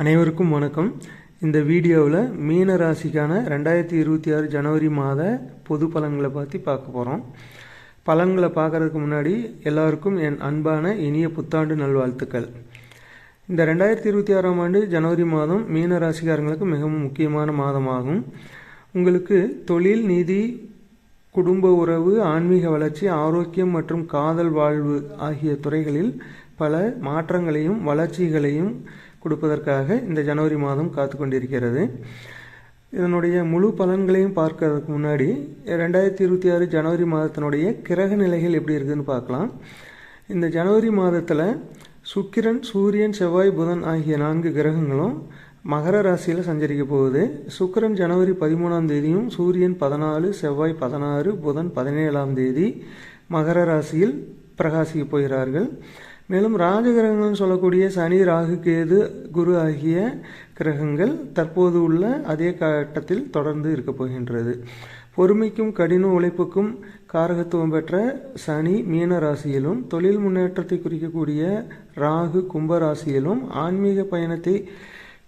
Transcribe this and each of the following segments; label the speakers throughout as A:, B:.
A: அனைவருக்கும் வணக்கம். இந்த வீடியோவில் மீன ராசிக்கான ரெண்டாயிரத்தி இருபத்தி ஆறு ஜனவரி மாத பொது பலன்களை பற்றி பார்க்க போகிறோம் பலன்களை பார்க்குறதுக்கு முன்னாடி எல்லாருக்கும் என் அன்பான இனிய புத்தாண்டு நல்வாழ்த்துக்கள். இந்த ரெண்டாயிரத்தி இருபத்தி ஆறாம் ஆண்டு ஜனவரி மாதம் மீன ராசிக்காரங்களுக்கு மிகவும் முக்கியமான மாதமாகும். உங்களுக்கு தொழில் நிதி குடும்ப உறவு ஆன்மீக வளர்ச்சி ஆரோக்கியம் மற்றும் காதல் வாழ்வு ஆகிய துறைகளில் பல மாற்றங்களையும் வளர்ச்சிகளையும் கொடுப்பதற்காக இந்த ஜனவரி மாதம் காத்து கொண்டிருக்கிறது. இதனுடைய முழு பலன்களையும் பார்க்கறதுக்கு முன்னாடி ரெண்டாயிரத்தி இருபத்தி ஆறு ஜனவரி மாதத்தினுடைய கிரக நிலைகள் எப்படி இருக்குதுன்னு பார்க்கலாம். இந்த ஜனவரி மாதத்தில் சுக்கிரன் சூரியன் செவ்வாய் புதன் ஆகிய நான்கு கிரகங்களும் மகர ராசியில் சஞ்சரிக்க போகுது. சுக்கிரன் ஜனவரி பதிமூணாம் தேதியும் சூரியன் பதினாலு செவ்வாய் பதினாறு புதன் பதினேழாம் தேதி மகர ராசியில் பிரகாசிக்க போகிறார்கள். மேலும் ராஜகிரகங்கள்னு சொல்லக்கூடிய சனி ராகு கேது குரு ஆகிய கிரகங்கள் தற்போது உள்ள அதே கட்டத்தில் தொடர்ந்து இருக்க போகின்றது. பொறுமைக்கும் கடின உழைப்புக்கும் காரகத்துவம் பெற்ற சனி மீன ராசியிலும் தொழில் முன்னேற்றத்தை குறிக்கக்கூடிய ராகு கும்ப ராசியிலும் ஆன்மீக பயணத்தை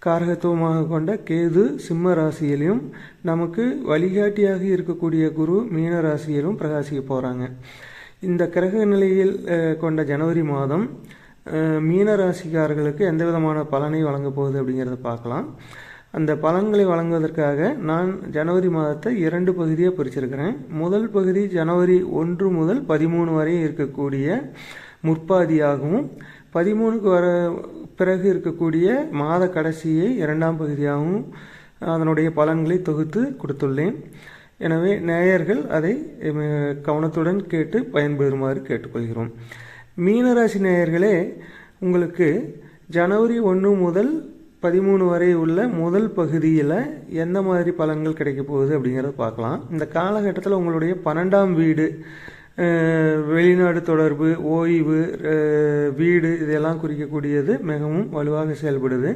A: காரகத்துவமாக கொண்ட கேது சிம்ம ராசியிலும் நமக்கு வழிகாட்டியாக இருக்கக்கூடிய குரு மீன ராசியிலும் பிரகாசிக்க போகிறாங்க இந்த கிரக நிலையில் கொண்ட ஜனவரி மாதம் மீன ராசிக்காரர்களுக்கு எந்த விதமான பலனை வழங்கப் போகுது அப்படிங்கிறத பார்க்கலாம். அந்த பலன்களை வழங்குவதற்காக நான் ஜனவரி மாதத்தை இரண்டு பகுதியாக பிரிச்சிருக்கிறேன். முதல் பகுதி ஜனவரி ஒன்று முதல் பதிமூணு வரை இருக்கக்கூடிய முற்பாதியாகவும் பதிமூணுக்கு வர பிறகு இருக்கக்கூடிய மாத கடைசியை இரண்டாம் பகுதியாகவும் அதனுடைய பலன்களை தொகுத்து கொடுத்துள்ளேன். எனவே நேயர்கள் அதை கவனத்துடன் கேட்டு பயன்பெறுமாறு கேட்டுக்கொள்கிறோம். மீனராசி நேயர்களே உங்களுக்கு ஜனவரி ஒன்று முதல் பதிமூணு வரை உள்ள முதல் பகுதியில் எந்த மாதிரி பலன்கள் கிடைக்க போகுது அப்படிங்கிறத பார்க்கலாம். இந்த காலகட்டத்தில் உங்களுடைய பன்னெண்டாம் வீடு வெளிநாடு தொடர்பு ஓய்வு வீடு இதெல்லாம் குறிக்கக்கூடியது மிகவும் வலுவாக செயல்படுது.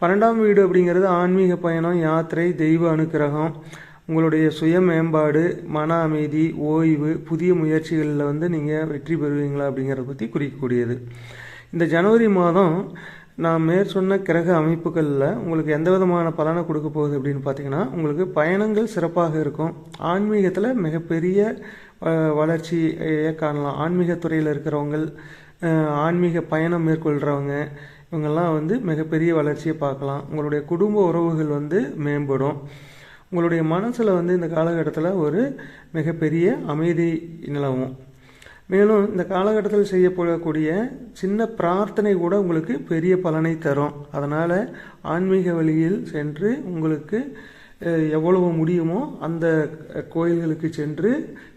A: பன்னெண்டாம் வீடு அப்படிங்கிறது ஆன்மீக பயணம் யாத்திரை தெய்வ அனுக்கிரகம் உங்களுடைய சுய மேம்பாடு மன அமைதி ஓய்வு புதிய முயற்சிகளில் வந்து நீங்கள் வெற்றி பெறுவீங்களா அப்படிங்கிறத பற்றி குறிக்கக்கூடியது. இந்த ஜனவரி மாதம் நான் மேற் சொன்ன கிரக அமைப்புகளில் உங்களுக்கு எந்த விதமான பலனை கொடுக்க போகுது அப்படின்னு பார்த்தீங்கன்னா உங்களுக்கு பயணங்கள் சிறப்பாக இருக்கும். ஆன்மீகத்தில் மிகப்பெரிய வளர்ச்சியை காணலாம். ஆன்மீகத்துறையில் இருக்கிறவங்க ஆன்மீக பயணம் மேற்கொள்கிறவங்க இவங்கெல்லாம் வந்து மிகப்பெரிய வளர்ச்சியை பார்க்கலாம். உங்களுடைய குடும்ப உறவுகள் வந்து மேம்படும். உங்களுடைய மனசில் வந்து இந்த காலகட்டத்தில் ஒரு மிகப்பெரிய அமைதி நிலவும். மேலும் இந்த காலகட்டத்தில் செய்யப்படக்கூடிய சின்ன பிரார்த்தனை கூட உங்களுக்கு பெரிய பலனை தரும். அதனால் ஆன்மீக வழியில் சென்று உங்களுக்கு எவ்வளவு முடியுமோ அந்த கோயில்களுக்கு சென்று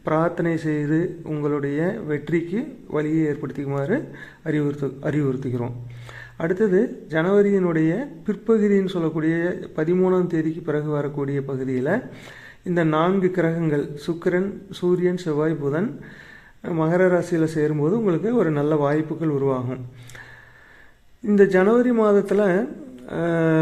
A: பிரார்த்தனை செய்து உங்களுடைய வெற்றிக்கு வழியை ஏற்படுத்திக்குமாறு அறிவுறுத்து அறிவுறுத்துகிறோம். அடுத்தது ஜனவரியினுடைய பிற்பகுதின்னு சொல்லக்கூடிய பதிமூணாம் தேதிக்கு பிறகு வரக்கூடிய பகுதியில் இந்த நான்கு கிரகங்கள் சுக்கிரன் சூரியன் செவ்வாய் புதன் மகர ராசியில் சேரும்போது உங்களுக்கு ஒரு நல்ல வாய்ப்புகள் உருவாகும். இந்த ஜனவரி மாதத்தில்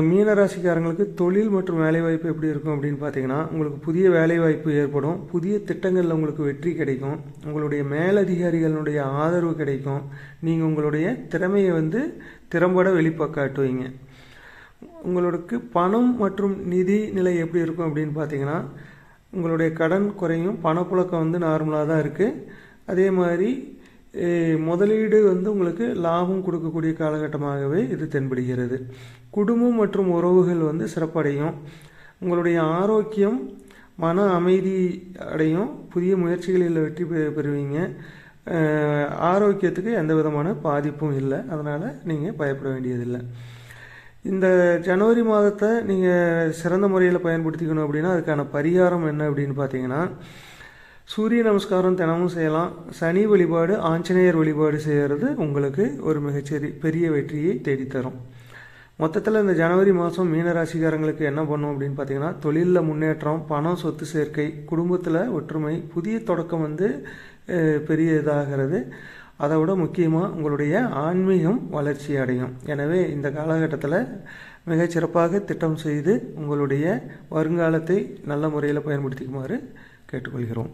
A: மீனராசிக்காரங்களுக்கு தொழில் மற்றும் வேலைவாய்ப்பு எப்படி இருக்கும் அப்படின்னு பார்த்தீங்கன்னா உங்களுக்கு புதிய வேலைவாய்ப்பு ஏற்படும். புதிய திட்டங்களில் உங்களுக்கு வெற்றி கிடைக்கும். உங்களுடைய மேலதிகாரிகளுடைய ஆதரவு கிடைக்கும். நீங்கள் உங்களுடைய திறமையை வந்து திறம்பட வெளிப்பக்காட்டுவீங்க. உங்களுக்கு பணம் மற்றும் நிதி நிலை எப்படி இருக்கும் அப்படின்னு பார்த்தீங்கன்னா உங்களுடைய கடன் குறையும் பணப்புழக்கம் வந்து நார்மலாக தான் இருக்குது அதே மாதிரி முதலீடு வந்து உங்களுக்கு லாபம் கொடுக்கக்கூடிய காலகட்டமாகவே இது தென்படுகிறது. குடும்பம் மற்றும் உறவுகள் வந்து சிறப்படையும். உங்களுடைய ஆரோக்கியம் மன அமைதி அடையும். புதிய முயற்சிகளில் வெற்றி பெறுவீங்க. ஆரோக்கியத்துக்கு எந்த விதமான பாதிப்பும் இல்லை. அதனால் நீங்கள் பயப்பட வேண்டியதில்லை. இந்த ஜனவரி மாதத்தை நீங்கள் சிறந்த முறையில் பயன்படுத்திக்கணும் அப்படின்னா அதுக்கான பரிகாரம் என்ன அப்படின்னு பார்த்தீங்கன்னா சூரிய நமஸ்காரம் தினமும் செய்யலாம். சனி வழிபாடு ஆஞ்சநேயர் வழிபாடு செய்கிறது உங்களுக்கு ஒரு மிகச்சரி பெரிய வெற்றியை தேடித்தரும். மொத்தத்தில் இந்த ஜனவரி மாதம் மீனராசிக்காரங்களுக்கு என்ன பண்ணும் அப்படின்னு பார்த்தீங்கன்னா தொழிலில் முன்னேற்றம் பணம் சொத்து சேர்க்கை குடும்பத்தில் ஒற்றுமை புதிய தொடக்கம் வந்து பெரிய இதாகிறது. அதை விட முக்கியமாக உங்களுடைய ஆன்மீகம் வளர்ச்சி அடையும். எனவே இந்த காலகட்டத்தில் மிகச்சிறப்பாக திட்டம் செய்து உங்களுடைய வருங்காலத்தை நல்ல முறையில் பயன்படுத்திக்குமாறு கேட்டுக்கொள்கிறோம்.